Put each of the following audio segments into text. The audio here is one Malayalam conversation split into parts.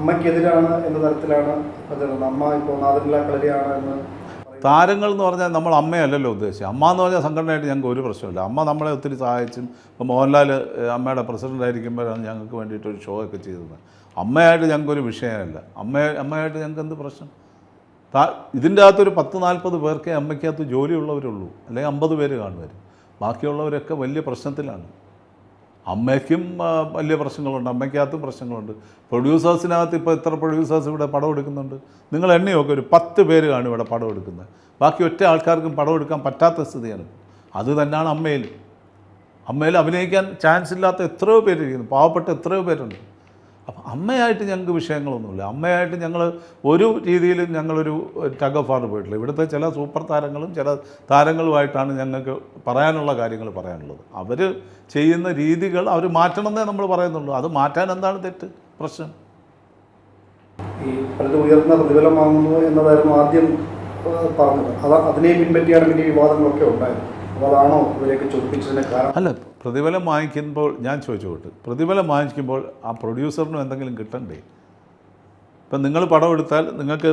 അമ്മയ്ക്കെതിരാണ് എന്ന തരത്തിലാണ് അമ്മ ഇപ്പോൾ നാദില്ല കളരിയാണ് എന്ന് താരങ്ങൾ എന്ന് പറഞ്ഞാൽ നമ്മൾ അമ്മയല്ലല്ലോ ഉദ്ദേശിച്ചത്. അമ്മ എന്ന് പറഞ്ഞാൽ സംഘടനയായിട്ട് ഞങ്ങൾക്ക് ഒരു പ്രശ്നമില്ല. അമ്മ നമ്മളെ ഒത്തിരി സഹായിച്ചും ഇപ്പോൾ മോഹൻലാൽ അമ്മയുടെ പ്രസിഡന്റ് ആയിരിക്കുമ്പോഴാണ് ഞങ്ങൾക്ക് വേണ്ടിയിട്ട് ഒരു ഷോ ഒക്കെ ചെയ്തത്. അമ്മയായിട്ട് ഞങ്ങൾക്കൊരു വിഷയമല്ല. അമ്മ അമ്മയായിട്ട് ഞങ്ങൾക്ക് എന്ത് പ്രശ്നം? താ ഇതിന്റെ അകത്തൊരു പത്ത് നാൽപ്പത് പേർക്കേ അമ്മയ്ക്കകത്ത് ജോലിയുള്ളവരുള്ളൂ. അല്ലെങ്കിൽ അമ്പത് പേര് കാണുമായിരുന്നു ബാക്കിയുള്ളവരൊക്കെ വലിയ പ്രശ്നത്തിലാണ്. അമ്മയ്ക്കും വലിയ പ്രശ്നങ്ങളുണ്ട്. അമ്മയ്ക്കകത്തും പ്രശ്നങ്ങളുണ്ട്. പ്രൊഡ്യൂസേഴ്സിനകത്ത് ഇപ്പോൾ എത്ര പ്രൊഡ്യൂസേഴ്സ് ഇവിടെ പടം എടുക്കുന്നുണ്ട്? നിങ്ങൾ എണ്ണയൊക്കെ ഒരു പത്ത് പേര് കാണും ഇവിടെ പടം എടുക്കുന്നത്. ബാക്കി ഒറ്റ ആൾക്കാർക്കും പടം എടുക്കാൻ പറ്റാത്ത സ്ഥിതിയാണ്. അത് തന്നെയാണ് അമ്മയിൽ. അമ്മയിൽ അഭിനയിക്കാൻ ചാൻസ് ഇല്ലാത്ത എത്രയോ പേരിരിക്കുന്നു പാവപ്പെട്ട എത്രയോ പേരുണ്ട്. അപ്പം അമ്മയായിട്ട് ഞങ്ങൾക്ക് വിഷയങ്ങളൊന്നുമില്ല. അമ്മയായിട്ട് ഞങ്ങൾ ഒരു രീതിയിലും ഞങ്ങളൊരു ടഗ് ഓഫ് ആണ് പോയിട്ടില്ല. ഇവിടുത്തെ ചില സൂപ്പർ താരങ്ങളും ചില താരങ്ങളുമായിട്ടാണ് ഞങ്ങൾക്ക് പറയാനുള്ള കാര്യങ്ങൾ പറയാനുള്ളത്. അവർ ചെയ്യുന്ന രീതികൾ അവർ മാറ്റണമെന്നേ നമ്മൾ പറയുന്നുള്ളൂ. അത് മാറ്റാൻ എന്താണ് തെറ്റ്? പ്രശ്നം. ഈ പലരും ഉയർന്ന പ്രതിഫലം വാങ്ങുന്നു എന്നതായിരുന്നു ആദ്യം പറഞ്ഞത്. അത് അതിനെ പിൻപറ്റിയാണ് പിന്നെ വിവാദങ്ങളൊക്കെ ഉണ്ടായത് അപ്പോൾ അതാണോ ഇവരെയൊക്കെ ചൊടിപ്പിച്ചതിന് കാരണം? അല്ല പ്രതിഫലം വാങ്ങിക്കുമ്പോൾ ഞാൻ ചോദിച്ചോട്ട് പ്രതിഫലം വാങ്ങിക്കുമ്പോൾ ആ പ്രൊഡ്യൂസറിനും എന്തെങ്കിലും കിട്ടണ്ടേ? ഇപ്പം നിങ്ങൾ പടം എടുത്താൽ നിങ്ങൾക്ക്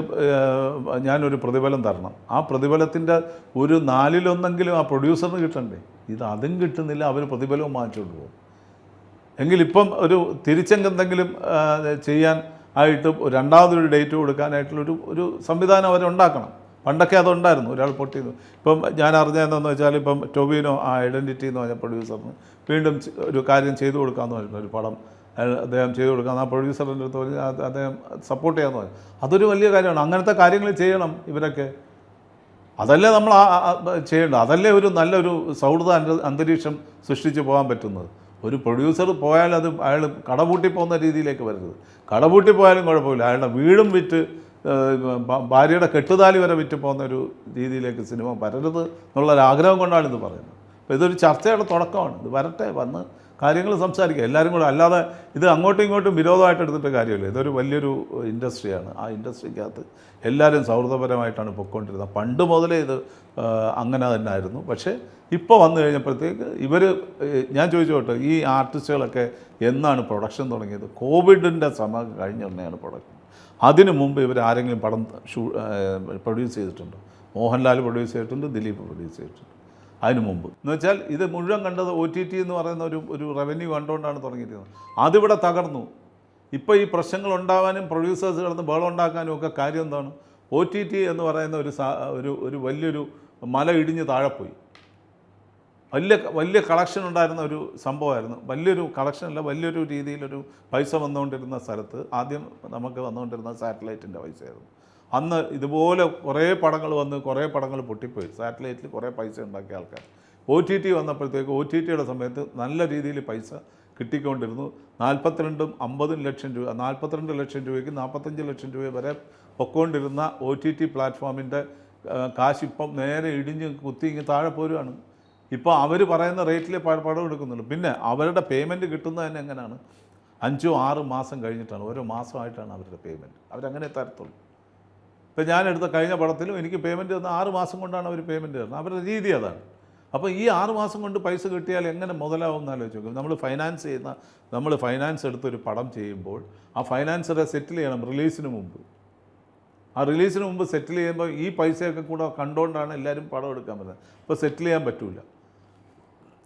ഞാനൊരു പ്രതിഫലം തരണം. ആ പ്രതിഫലത്തിന്റെ ഒരു നാലിലൊന്നെങ്കിലും ആ പ്രൊഡ്യൂസറിന് കിട്ടണ്ടേ? ഇത് അതും കിട്ടുന്നില്ല അവർ പ്രതിഫലവും വാങ്ങിച്ചുകൊണ്ട് പോകും. എങ്കിലിപ്പം ഒരു തിരിച്ചെന്തെങ്കിലും ആ, ചെയ്യാൻ ആയിട്ട് രണ്ടാമതൊരു ഡേറ്റ് കൊടുക്കാനായിട്ടുള്ളൊരു ഒരു സംവിധാനം അവരുണ്ടാക്കണം. പണ്ടൊക്കെ അതുണ്ടായിരുന്നു. ഒരാൾ പൊട്ടിയിരുന്നു. ഇപ്പം ഞാൻ അറിഞ്ഞതെന്ന് വെച്ചാൽ ഇപ്പം ടൊബിനോ ആ ഐഡന്റിറ്റി എന്ന് പറഞ്ഞ പ്രൊഡ്യൂസറിന് വീണ്ടും ഒരു കാര്യം ചെയ്തു കൊടുക്കാമെന്ന് പറഞ്ഞു ഒരു പടം അദ്ദേഹം ചെയ്തു കൊടുക്കാം ആ പ്രൊഡ്യൂസറിന്റെ അടുത്ത് പറഞ്ഞ് അദ്ദേഹം സപ്പോർട്ട് ചെയ്യാമെന്ന് പറഞ്ഞു. അതൊരു വലിയ കാര്യമാണ്. അങ്ങനത്തെ കാര്യങ്ങൾ ചെയ്യണം ഇവരൊക്കെ. അതല്ലേ നമ്മൾ ചെയ്യേണ്ടത്? അതല്ലേ ഒരു നല്ലൊരു സൗഹൃദ അന്തരീക്ഷം സൃഷ്ടിച്ച് പോകാൻ പറ്റുന്നത്? ഒരു പ്രൊഡ്യൂസർ പോയാൽ അത് അയാൾ കടപൂട്ടി പോകുന്ന രീതിയിലേക്ക് വരരുത്. കടപൂട്ടി പോയാലും കുഴപ്പമില്ല. അയാളുടെ വീടും വിറ്റ് ഭാര്യയുടെ കെട്ടുതാലി വരെ വിറ്റ് പോകുന്ന ഒരു രീതിയിലേക്ക് സിനിമ വരരുത് എന്നുള്ളൊരാഗ്രഹം കൊണ്ടാണ് ഇത് പറയുന്നത്. അപ്പോൾ ഇതൊരു ചർച്ചയുടെ തുടക്കമാണ്. ഇത് വരട്ടെ വന്ന് കാര്യങ്ങൾ സംസാരിക്കുക എല്ലാവരും കൂടെ അല്ലാതെ ഇത് അങ്ങോട്ടും ഇങ്ങോട്ടും വിരോധമായിട്ട് എടുത്തിട്ട് കാര്യമില്ല. ഇതൊരു വലിയൊരു ഇൻഡസ്ട്രിയാണ്. ആ ഇൻഡസ്ട്രിക്കകത്ത് എല്ലാവരും സൗഹൃദപരമായിട്ടാണ് പൊയ്ക്കൊണ്ടിരുന്നത്. പണ്ട് മുതലേ ഇത് അങ്ങനെ തന്നെ ആയിരുന്നു പക്ഷേ ഇപ്പോൾ വന്നു കഴിഞ്ഞപ്പോഴത്തേക്ക് ഇവർ ഞാൻ ചോദിച്ചോട്ടെ ഈ ആർട്ടിസ്റ്റുകളൊക്കെ എന്നാണ് പ്രൊഡക്ഷൻ തുടങ്ങിയത്? കോവിഡിന്റെ സമയം കഴിഞ്ഞ ഉടനെയാണ് പ്രൊഡക്ഷൻ. അതിനു മുമ്പ് ഇവർ ആരെങ്കിലും പടം ഷൂ പ്രൊഡ്യൂസ് ചെയ്തിട്ടുണ്ടോ? മോഹൻലാൽ പ്രൊഡ്യൂസ് ചെയ്തിട്ടുണ്ട് ദിലീപ് പ്രൊഡ്യൂസ് ചെയ്തിട്ടുണ്ട്. അതിനു മുമ്പ്. എന്ന് വെച്ചാൽ ഇത് മുഴുവൻ കണ്ടത് ഒ ടി ടി എന്ന് പറയുന്ന ഒരു ഒരു റവന്യൂ കണ്ടുകൊണ്ടാണ് തുടങ്ങിയിരിക്കുന്നത് അതിവിടെ തകർന്നു. ഇപ്പോൾ ഈ പ്രശ്നങ്ങൾ ഉണ്ടാവാനും പ്രൊഡ്യൂസേഴ്സ് കിടന്ന് ബഹളം ഉണ്ടാക്കാനും ഒക്കെ കാര്യം എന്താണ്? ഒ ടി ടി എന്ന് പറയുന്ന ഒരു ഒരു ഒരു വലിയൊരു മല ഇടിഞ്ഞ് താഴെ പോയി വലിയ വലിയ കളക്ഷൻ ഉണ്ടായിരുന്ന ഒരു സംഭവമായിരുന്നു. വലിയൊരു കളക്ഷൻ അല്ല വലിയൊരു രീതിയിലൊരു പൈസ വന്നുകൊണ്ടിരുന്ന സ്ഥലത്ത് ആദ്യം നമുക്ക് വന്നുകൊണ്ടിരുന്ന സാറ്റലൈറ്റിന്റെ പൈസയായിരുന്നു. അന്ന് ഇതുപോലെ കുറേ പടങ്ങൾ വന്ന് കുറേ പടങ്ങൾ പൊട്ടിപ്പോയി. സാറ്റലൈറ്റിൽ കുറേ പൈസ ഉണ്ടാക്കിയ ആൾക്കാർ. ഒ ടി ടി വന്നപ്പോഴത്തേക്ക് ഒ ടി ടിയുടെ സമയത്ത് നല്ല രീതിയിൽ പൈസ കിട്ടിക്കൊണ്ടിരുന്നു. നാൽപ്പത്തിരണ്ടും അമ്പതും ലക്ഷം രൂപ നാൽപ്പത്തിരണ്ട് ലക്ഷം രൂപയ്ക്ക് നാൽപ്പത്തഞ്ച് ലക്ഷം രൂപ വരെ പൊക്കോണ്ടിരുന്ന ഒ ടി ടി പ്ലാറ്റ്ഫോമിന്റെ കാശിപ്പം നേരെ ഇടിഞ്ഞ് കുത്തി ഇങ്ങ് താഴെ പോരുകയാണ് ഇപ്പോൾ അവർ പറയുന്ന റേറ്റിൽ പടം എടുക്കുന്നുള്ളൂ പിന്നെ അവരുടെ പേയ്മെന്റ് കിട്ടുന്നത് തന്നെ എങ്ങനെയാണ്? അഞ്ചോ ആറ് മാസം കഴിഞ്ഞിട്ടാണ്. ഓരോ മാസമായിട്ടാണ് അവരുടെ പേയ്മെന്റ്. അവരങ്ങനെ തരത്തുള്ളൂ ഇപ്പോൾ ഞാൻ എടുത്ത കഴിഞ്ഞ പടത്തിലും എനിക്ക് പേയ്മെന്റ് തന്ന ആറ് മാസം കൊണ്ടാണ് അവർ പേയ്മെന്റ് തരുന്നത്. അവരുടെ രീതി അതാണ്. അപ്പോൾ ഈ ആറ് മാസം കൊണ്ട് പൈസ കിട്ടിയാൽ എങ്ങനെ മുതലാവും എന്ന് ആലോചിച്ച് നോക്കും നമ്മൾ ഫൈനാൻസ് ചെയ്യുന്ന നമ്മൾ ഫൈനാൻസ് എടുത്തൊരു പടം ചെയ്യുമ്പോൾ ആ ഫൈനാൻസറെ സെറ്റിൽ ചെയ്യണം റിലീസിന് മുമ്പ്. ആ റിലീസിന് മുമ്പ് സെറ്റിൽ ചെയ്യുമ്പോൾ ഈ പൈസയൊക്കെ കൂടെ കണ്ടുകൊണ്ടാണ് എല്ലാവരും പടം എടുക്കാൻ പറ്റുന്നത്. ഇപ്പോൾ സെറ്റിൽ ചെയ്യാൻ പറ്റില്ല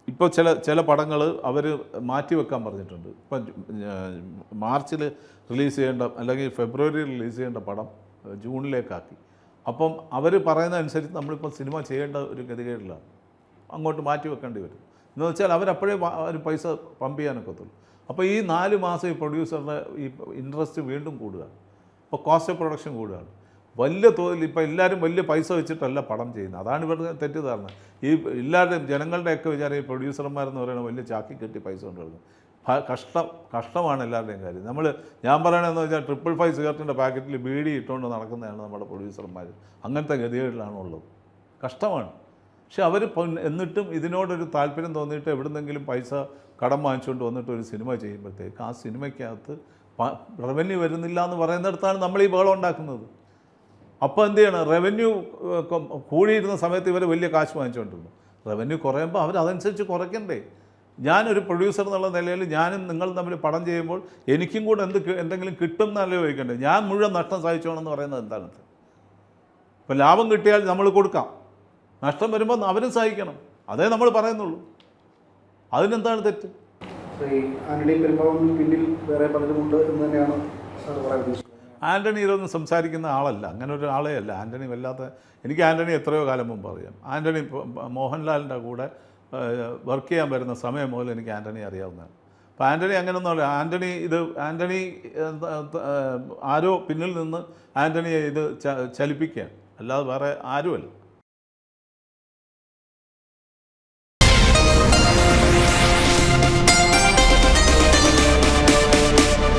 ഇപ്പോൾ ചില ചില പടങ്ങൾ അവർ മാറ്റി വെക്കാൻ പറഞ്ഞിട്ടുണ്ട്. ഇപ്പം മാർച്ചിൽ റിലീസ് ചെയ്യേണ്ട അല്ലെങ്കിൽ ഫെബ്രുവരി റിലീസ് ചെയ്യേണ്ട പടം ജൂണിലേക്കാക്കി. അപ്പം അവർ പറയുന്ന അനുസരിച്ച് നമ്മളിപ്പോൾ സിനിമ ചെയ്യേണ്ട ഒരു ഗതികേടിലാണ്. അങ്ങോട്ട് മാറ്റി വെക്കേണ്ടി വരും. എന്ന് വെച്ചാൽ അവരപ്പോഴേ ഒരു പൈസ പമ്പ് ചെയ്യാനൊക്കത്തുള്ളൂ അപ്പോൾ ഈ നാല് മാസം ഈ പ്രൊഡ്യൂസറുടെ ഈ ഇൻട്രസ്റ്റ് വീണ്ടും കൂടുകയാണ് അപ്പോൾ കോസ്റ്റ് ഓഫ് പ്രൊഡക്ഷൻ കൂടുകയാണ്. വലിയ തോതിൽ ഇപ്പോൾ എല്ലാവരും വലിയ പൈസ വെച്ചിട്ടല്ല പടം ചെയ്യുന്നത്. അതാണ് ഇവരുടെ തെറ്റിദ്ധാരണ. ഈ എല്ലാവരുടെയും ജനങ്ങളുടെയൊക്കെ വിചാരം ഈ പ്രൊഡ്യൂസർമാരെന്ന് പറയുന്നത് വലിയ ചാക്കി കെട്ടി പൈസ കൊണ്ടുവരുന്നത്. കഷ്ടം കഷ്ടമാണ് എല്ലാവരുടെയും കാര്യം. നമ്മൾ ഞാൻ പറയണതെന്ന് വെച്ചാൽ ട്രിപ്പിൾ ഫൈവ് സിഗരറ്റിന്റെ പാക്കറ്റിൽ ബീഡി ഇട്ടുകൊണ്ട് നടക്കുന്നതാണ് നമ്മുടെ പ്രൊഡ്യൂസർമാർ അങ്ങനത്തെ ഗതികേടിലാണ് ഉള്ളത്. കഷ്ടമാണ്. പക്ഷെ അവർ എന്നിട്ടും ഇതിനോടൊരു താല്പര്യം തോന്നിയിട്ട് എവിടുന്നെങ്കിലും പൈസ കടം വാങ്ങിച്ചുകൊണ്ട് വന്നിട്ട് ഒരു സിനിമ ചെയ്യുമ്പോഴത്തേക്ക് ആ സിനിമയ്ക്കകത്ത് റവന്യൂ വരുന്നില്ല എന്ന് പറയുന്നിടത്താണ് നമ്മൾ ഈ ബഹളം ഉണ്ടാക്കുന്നത്. അപ്പോൾ എന്ത് ചെയ്യണം? റവന്യൂ കൂടിയിരുന്ന സമയത്ത് ഇവർ വലിയ കാശ് വാങ്ങിച്ചുകൊണ്ടിരുന്നു റവന്യൂ കുറയുമ്പോൾ അവർ അതനുസരിച്ച് കുറയ്ക്കണ്ടേ? ഞാനൊരു പ്രൊഡ്യൂസർ എന്നുള്ള നിലയിൽ ഞാനും നിങ്ങളും തമ്മിൽ പടം ചെയ്യുമ്പോൾ എനിക്കും കൂടെ എന്ത് എന്തെങ്കിലും കിട്ടും എന്നല്ലേ ചോദിക്കണ്ടേ ഞാൻ മുഴുവൻ നഷ്ടം സഹിച്ചോണമെന്ന് പറയുന്നത് എന്താണ് ഇപ്പം ലാഭം കിട്ടിയാൽ നമ്മൾ കൊടുക്കാം. നഷ്ടം വരുമ്പോൾ അവരും സഹിക്കണം. അതേ നമ്മൾ പറയുന്നുള്ളൂ. അതിനെന്താണ് തെറ്റ്? ആന്റണി ഇതൊന്നും സംസാരിക്കുന്ന ആളല്ല. അങ്ങനെ ഒരു ആളേ അല്ല. ആന്റണി വല്ലാത്ത എനിക്ക് ആന്റണി എത്രയോ കാലം മുമ്പ് അറിയാം. ആന്റണി മോഹൻലാലിന്റെ കൂടെ വർക്ക് ചെയ്യാൻ വരുന്ന സമയം മുതൽ എനിക്ക് ആന്റണി അറിയാവുന്നതാണ്. അപ്പോൾ ആന്റണി അങ്ങനെയൊന്നുമല്ല ആന്റണി ഇത് ആന്റണി ആരോ പിന്നിൽ നിന്ന് ആന്റണിയെ ഇത് ചലിപ്പിക്കുകയാണ്. അല്ലാതെ വേറെ ആരുമല്ല.